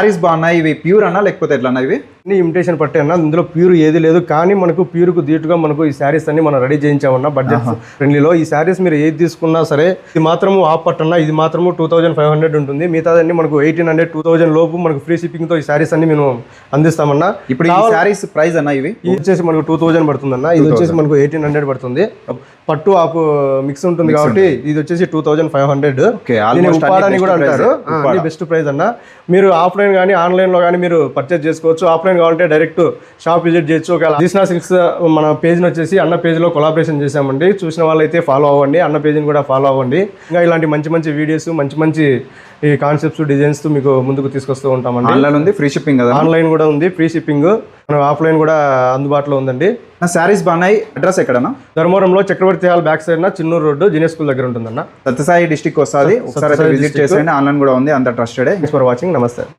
సారీస్ బాగున్నాయి ఇవి ప్యూర్ అన్నా లేకపోతే ఎట్లా అన్నా ఇవి? అన్ని ఇమిటేషన్ పట్టే అన్న. ఇందులో ప్యూర్ ఏది లేదు. కానీ మనకు ప్యూర్కు దీటుగా మనకు ఈ శారీస్ అన్ని మనం రెడీ చేయించామన్న బడ్జెట్ ఫ్రెండ్లీలో ఈ శారీస్ మీరు ఏది తీసుకున్నా సరే ఇది మాత్రము ఆఫ్ పట్టన్న ఇది మాత్రము టూ థౌజండ్ ఫైవ్ హండ్రెడ్ ఉంటుంది. మిగతాదన్నీ మనకు ఎయిటీన్ హండ్రెడ్ టూ థౌజండ్ లోపు మనకు ఫ్రీ షిప్పింగ్తో ఈ శారీస్ అన్ని మేము అందిస్తామన్నా. ఇప్పుడు ఈ సారీస్ ప్రైస్ అన్నా ఇవి? ఇది వచ్చేసి మనకు టూ థౌజండ్ పడుతుందన్న. ఇది వచ్చేసి మనకు ఎయిటీన్ హండ్రెడ్ పడుతుంది. పట్టు ఆకు మిక్స్ ఉంటుంది కాబట్టి ఇది వచ్చేసి టూ థౌజండ్ ఫైవ్ హండ్రెడ్ కూడా. అంటారు. బెస్ట్ ప్రైస్ అన్న మీరు ఆఫ్లైన్ కానీ ఆన్లైన్లో కానీ మీరు పర్చేజ్ చేసుకోవచ్చు. ఆఫ్లైన్ కావాలంటే డైరెక్ట్ షాప్ విజిట్ చేయొచ్చు. ఒకవేళ అదిష్నా సిల్క్స్ మన పేజ్ వచ్చేసి అన్న పేజ్లో కొలాబరేషన్ చేసామండి చూసిన వాళ్ళైతే ఫాలో అవ్వండి. అన్న పేజ్ని కూడా ఫాలో అవ్వండి. ఇంకా ఇలాంటి మంచి మంచి వీడియోస్ మంచి మంచి ఈ కాన్సెప్ట్స్ డిజైన్స్ మీకు ముందుకు తీసుకొస్తూ ఉంటామండి. ఆన్లైన్ ఉంది ఫ్రీ షిప్పింగ్ కదా? ఆన్లైన్ కూడా ఉంది ఫ్రీ షిప్పింగ్ మనం ఆఫ్లైన్ కూడా అందుబాటులో ఉందండి. నా సారీస్ బాగున్నాయి. అడ్రస్ ఎక్కడన్నా? ధర్మవరంలో Chakravarthi hall back side Chinnur road genius school దగ్గర ఉంటుందన్న. సత్యసాయి డిస్టిక్ వస్తుంది. ఒకసారి విజిట్ చేసేయండి. ఆన్లైన్ కూడా ఉంది. అంత ట్రస్టెడే థ్యాంక్స్ ఫర్ వాచింగ్ నమస్తే.